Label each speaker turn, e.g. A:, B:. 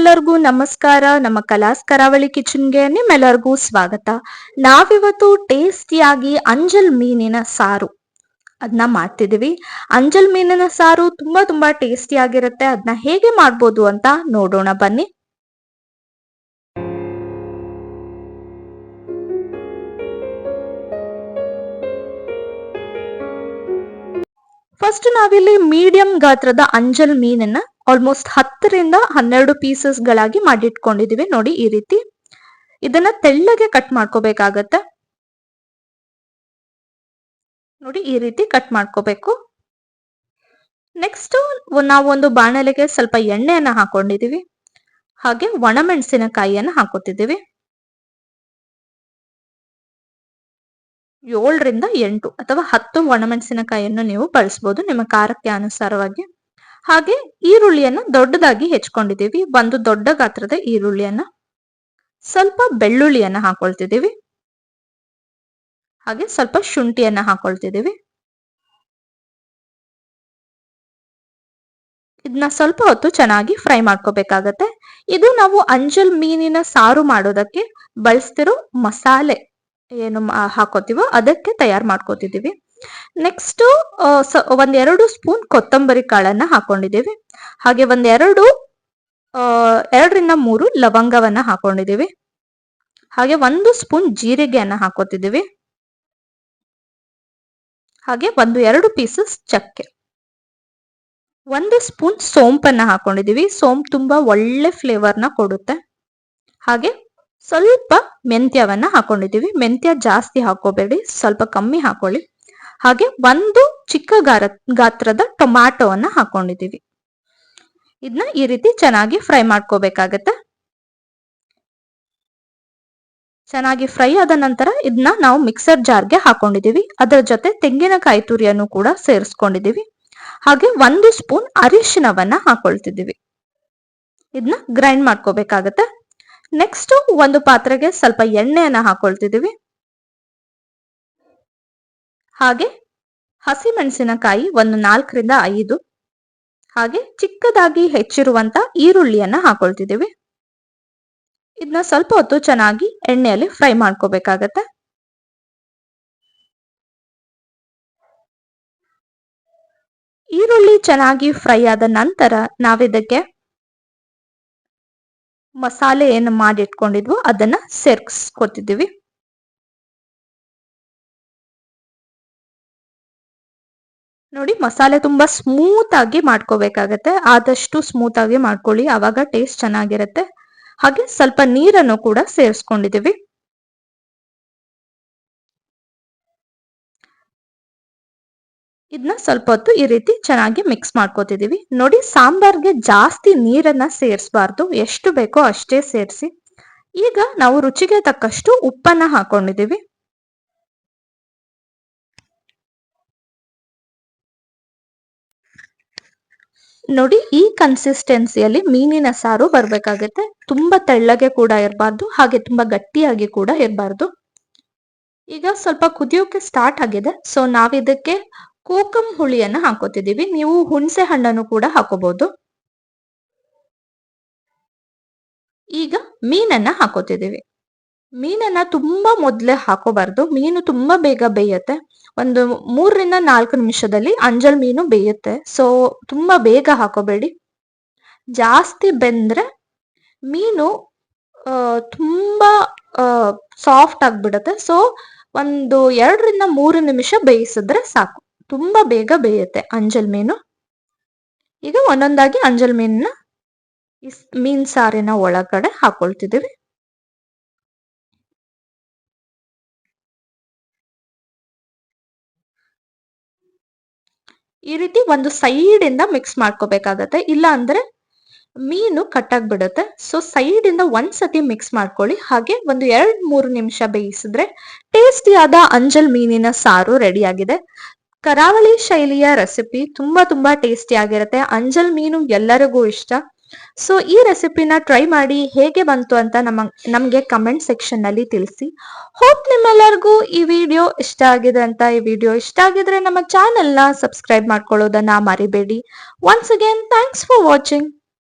A: ಎಲ್ಲರಿಗೂ ನಮಸ್ಕಾರ. ನಮ್ಮ ಕಲಾಸ್ ಕರಾವಳಿ ಕಿಚನ್ಗೆ ನಿಮ್ಮೆಲ್ಲರಿಗೂ ಸ್ವಾಗತ. ನಾವಿವತ್ತು ಟೇಸ್ಟಿಯಾಗಿ ಅಂಜಲ್ ಮೀನಿನ ಸಾರು. ಅದನ್ನ ಮಾಡ್ತಿದೀವಿ ಅಂಜಲ್ ಮೀನಿನ ಸಾರು ತುಂಬಾ ತುಂಬಾ ಟೇಸ್ಟಿ ಆಗಿರುತ್ತೆ ಅದನ್ನ ಹೇಗೆ ಮಾಡ್ಬೋದು ಅಂತ ನೋಡೋಣ ಬನ್ನಿ. ಫಸ್ಟ್ ನಾವಿಲ್ಲಿ ಮೀಡಿಯಂ ಗಾತ್ರದ ಅಂಜಲ್ ಮೀನನ್ನ ಆಲ್ಮೋಸ್ಟ್ ಹತ್ತರಿಂದ ಹನ್ನೆರಡು ಪೀಸಸ್ ಗಳಾಗಿ ಮಾಡಿಟ್ಕೊಂಡಿದೀವಿ. ನೋಡಿ ಈ ರೀತಿ. ಇದನ್ನ ತೆಳ್ಳಗೆ ಕಟ್ ಮಾಡ್ಕೋಬೇಕಾಗತ್ತೆ. ನೋಡಿ ಈ ರೀತಿ ಕಟ್ ಮಾಡ್ಕೋಬೇಕು. ನೆಕ್ಸ್ಟ್ ನಾವು ಒಂದು ಬಾಣಲೆಗೆ ಸ್ವಲ್ಪ ಎಣ್ಣೆಯನ್ನ ಹಾಕೊಂಡಿದೀವಿ. ಹಾಗೆ ಒಣಮೆಣಸಿನಕಾಯಿಯನ್ನ ಹಾಕೋತಿದ್ದೀವಿ ಏಳರಿಂದ ಎಂಟು ಅಥವಾ ಹತ್ತು ಒಣಮೆಣಸಿನಕಾಯಿಯನ್ನು ನೀವು ಬಳಸ್ಬೋದು ನಿಮ್ಮ ಖಾರಕ್ಕೆ ಅನುಸಾರವಾಗಿ. ಹಾಗೆ ಈರುಳ್ಳಿಯನ್ನು ದೊಡ್ಡದಾಗಿ ಹೆಚ್ಕೊಂಡಿದ್ದೀವಿ. ಒಂದು ದೊಡ್ಡ ಗಾತ್ರದ ಈರುಳ್ಳಿಯನ್ನ. ಸ್ವಲ್ಪ ಬೆಳ್ಳುಳ್ಳಿಯನ್ನ ಹಾಕೊಳ್ತಿದ್ದೀವಿ. ಹಾಗೆ ಸ್ವಲ್ಪ ಶುಂಠಿಯನ್ನ ಹಾಕೊಳ್ತಿದ್ದೀವಿ. ಇದನ್ನ ಸ್ವಲ್ಪ ಹೊತ್ತು ಚೆನ್ನಾಗಿ ಫ್ರೈ ಮಾಡ್ಕೋಬೇಕಾಗತ್ತೆ. ಇದು ನಾವು ಅಂಜಲ್ ಮೀನಿನ ಸಾರು ಮಾಡೋದಕ್ಕೆ ಬಳಸ್ತಿರೋ ಮಸಾಲೆ ಏನು ಹಾಕೋತೀವೋ ಅದಕ್ಕೆ ತಯಾರು ಮಾಡ್ಕೋತಿದೀವಿ ನೆಕ್ಸ್ಟ್ ಒಂದೆರಡು ಸ್ಪೂನ್ ಕೊತ್ತಂಬರಿ ಕಾಳನ್ನ ಹಾಕೊಂಡಿದ್ದೀವಿ. ಹಾಗೆ ಒಂದೆರಡು ಎರಡರಿಂದ ಮೂರು ಲವಂಗವನ್ನ ಹಾಕೊಂಡಿದ್ದೀವಿ. ಹಾಗೆ ಒಂದು ಸ್ಪೂನ್ ಜೀರಿಗೆಯನ್ನ ಹಾಕೋತಿದ್ದೀವಿ. ಹಾಗೆ ಒಂದು ಎರಡು ಪೀಸಸ್ ಚಕ್ಕೆ. ಒಂದು ಸ್ಪೂನ್ ಸೋಂಪನ್ನ ಹಾಕೊಂಡಿದೀವಿ ಸೋಂಪ್ ತುಂಬಾ ಒಳ್ಳೆ ಫ್ಲೇವರ್ನ ಕೊಡುತ್ತೆ. ಹಾಗೆ ಸ್ವಲ್ಪ ಮೆಂತ್ಯವನ್ನ ಹಾಕೊಂಡಿದ್ದೀವಿ. ಮೆಂತ್ಯ ಜಾಸ್ತಿ ಹಾಕೋಬೇಡಿ. ಸ್ವಲ್ಪ ಕಮ್ಮಿ ಹಾಕೊಳ್ಳಿ. ಹಾಗೆ ಒಂದು ಚಿಕ್ಕ ಗಾರ, ಗಾತ್ರದ ಟೊಮ್ಯಾಟೋವನ್ನ ಹಾಕೊಂಡಿದ್ದೀವಿ. ಇದನ್ನ ಈ ರೀತಿ ಚೆನ್ನಾಗಿ ಫ್ರೈ ಮಾಡ್ಕೋಬೇಕಾಗತ್ತೆ. ಚೆನ್ನಾಗಿ ಫ್ರೈ ಆದ ನಂತರ ಇದನ್ನ ನಾವು ಮಿಕ್ಸರ್ ಜಾರ್ಗೆ ಹಾಕೊಂಡಿದೀವಿ ಅದರ ಜೊತೆ ತೆಂಗಿನಕಾಯಿ ತುರಿಯನ್ನು ಕೂಡ ಸೇರಿಸ್ಕೊಂಡಿದೀವಿ ಹಾಗೆ ಒಂದು ಸ್ಪೂನ್ ಅರಿಶಿನವನ್ನ ಹಾಕೊಳ್ತಿದ್ದೀವಿ. ಇದನ್ನ ಗ್ರೈಂಡ್ ಮಾಡ್ಕೋಬೇಕಾಗತ್ತೆ. ನೆಕ್ಸ್ಟ್ ಒಂದು ಪಾತ್ರೆಗೆ ಸ್ವಲ್ಪ ಎಣ್ಣೆಯನ್ನ ಹಾಕೊಳ್ತಿದ್ದೀವಿ. ಹಾಗೆ ಹಸಿ ಮೆಣಸಿನಕಾಯಿ ಒಂದು ನಾಲ್ಕರಿಂದ ಐದು. ಹಾಗೆ ಚಿಕ್ಕದಾಗಿ ಹೆಚ್ಚಿರುವಂತ ಈರುಳ್ಳಿಯನ್ನ ಹಾಕೊಳ್ತಿದ್ದೀವಿ. ಇದನ್ನ ಸ್ವಲ್ಪ ಹೊತ್ತು ಚೆನ್ನಾಗಿ ಎಣ್ಣೆಯಲ್ಲಿ ಫ್ರೈ ಮಾಡ್ಕೋಬೇಕಾಗತ್ತೆ. ಈರುಳ್ಳಿ ಚೆನ್ನಾಗಿ ಫ್ರೈ ಆದ ನಂತರ ನಾವಿದಕ್ಕೆ ಮಸಾಲೆ ಏನು ಮಾಡಿಟ್ಕೊಂಡಿದ್ವು ಅದನ್ನ ಸೇರ್ಸ್ಕೊತಿದ್ದೀವಿ ನೋಡಿ, ಮಸಾಲೆ ತುಂಬಾ ಸ್ಮೂತ್ ಆಗಿ ಮಾಡ್ಕೋಬೇಕಾಗತ್ತೆ. ಆದಷ್ಟು ಸ್ಮೂತ್ ಆಗಿ ಮಾಡ್ಕೊಳ್ಳಿ. ಅವಾಗ ಟೇಸ್ಟ್ ಚೆನ್ನಾಗಿರುತ್ತೆ. ಹಾಗೆ ಸ್ವಲ್ಪ ನೀರನ್ನು ಕೂಡ ಸೇರಿಸ್ಕೊಂಡಿದ್ದೀವಿ. ಇದನ್ನ ಸ್ವಲ್ಪ ಹೊತ್ತು ಈ ರೀತಿ ಚೆನ್ನಾಗಿ ಮಿಕ್ಸ್ ಮಾಡ್ಕೋತಿದೀವಿ ನೋಡಿ, ಸಾಂಬಾರ್ಗೆ ಜಾಸ್ತಿ ನೀರನ್ನ ಸೇರಿಸಬಾರ್ದು. ಎಷ್ಟು ಬೇಕೋ ಅಷ್ಟೇ ಸೇರಿಸಿ. ಈಗ ನಾವು ರುಚಿಗೆ ತಕ್ಕಷ್ಟು ಉಪ್ಪನ್ನ ಹಾಕೊಂಡಿದೀವಿ ನೋಡಿ, ಈ ಕನ್ಸಿಸ್ಟೆನ್ಸಿಯಲ್ಲಿ ಮೀನಿನ ಸಾರು ಬರ್ಬೇಕಾಗತ್ತೆ. ತುಂಬಾ ತೆಳ್ಳಗೆ ಕೂಡ ಇರಬಾರ್ದು, ಹಾಗೆ ತುಂಬಾ ಗಟ್ಟಿಯಾಗಿ ಕೂಡ ಇರಬಾರ್ದು. ಈಗ ಸ್ವಲ್ಪ ಕುದಿಯೋಕೆ ಸ್ಟಾರ್ಟ್ ಆಗಿದೆ. ಸೊ ನಾವಿದಕ್ಕೆ ಕೋಕಂ ಹುಳಿಯನ್ನ ಹಾಕೋತಿದೀವಿ ನೀವು ಹುಣಸೆ ಹಣ್ಣನ್ನು ಕೂಡ ಹಾಕೋಬಹುದು ಈಗ ಮೀನನ್ನ ಹಾಕೋತಿದೀವಿ ಮೀನನ್ನ ತುಂಬಾ ಮೊದ್ಲೇ ಹಾಕೋಬಾರ್ದು. ಮೀನು ತುಂಬಾ ಬೇಗ ಬೇಯುತ್ತೆ. ಒಂದು ಮೂರರಿಂದ ನಾಲ್ಕು ನಿಮಿಷದಲ್ಲಿ ಅಂಜಲ್ ಮೀನು ಬೇಯುತ್ತೆ. ಸೊ ತುಂಬಾ ಬೇಗ ಹಾಕೋಬೇಡಿ. ಜಾಸ್ತಿ ಬೆಂದ್ರೆ ಮೀನು ತುಂಬಾ ಸಾಫ್ಟ್ ಆಗಿಬಿಡುತ್ತೆ. ಸೊ ಒಂದು ಎರಡರಿಂದ ಮೂರು ನಿಮಿಷ ಬೇಯಿಸಿದ್ರೆ ಸಾಕು. ತುಂಬಾ ಬೇಗ ಬೇಯುತ್ತೆ ಅಂಜಲ್ ಮೀನು. ಈಗ ಒಂದೊಂದಾಗಿ ಅಂಜಲ್ ಮೀನನ್ನ ಮೀನ್ ಸಾರಿನ ಒಳಗಡೆ ಹಾಕೊಳ್ತಿದೀವಿ ಈ ರೀತಿ ಒಂದು ಸೈಡ್ ಇಂದ ಮಿಕ್ಸ್ ಮಾಡ್ಕೋಬೇಕಾಗತ್ತೆ. ಇಲ್ಲ ಅಂದ್ರೆ ಮೀನು ಕಟ್ಟಾಗ್ಬಿಡುತ್ತೆ ಸೊ ಸೈಡ್ ಇಂದ ಒಂದ್ಸತಿ ಮಿಕ್ಸ್ ಮಾಡ್ಕೊಳ್ಳಿ. ಹಾಗೆ ಒಂದು ಎರಡ್ ಮೂರು ನಿಮಿಷ ಬೇಯಿಸಿದ್ರೆ ಟೇಸ್ಟಿಯಾದ ಅಂಜಲ್ ಮೀನಿನ ಸಾರು ರೆಡಿ ಆಗಿದೆ. ಕರಾವಳಿ ಶೈಲಿಯ ರೆಸಿಪಿ ತುಂಬಾ ತುಂಬಾ ಟೇಸ್ಟಿ ಆಗಿರುತ್ತೆ. ಅಂಜಲ್ ಮೀನು ಎಲ್ಲರಿಗೂ ಇಷ್ಟ. ಸೊ ಈ ರೆಸಿಪಿನ ಟ್ರೈ ಮಾಡಿ ಹೇಗೆ ಬಂತು ಅಂತ ನಮ್ಮ ನಮಗೆ ಕಮೆಂಟ್ ಸೆಕ್ಷನ್ನಲ್ಲಿ ತಿಳಿಸಿ. ಹೋಪ್ ನಿಮ್ಮೆಲ್ಲರಿಗೂ ಈ ವಿಡಿಯೋ ಇಷ್ಟ ಆಗಿದೆ ಅಂತ ಈ ವಿಡಿಯೋ ಇಷ್ಟ ಆಗಿದ್ರೆ ನಮ್ಮ ಚಾನೆಲ್ನ ಸಬ್ಸ್ಕ್ರೈಬ್ ಮಾಡ್ಕೊಳ್ಳೋದನ್ನ ಮರಿಬೇಡಿ. Once again thanks for watching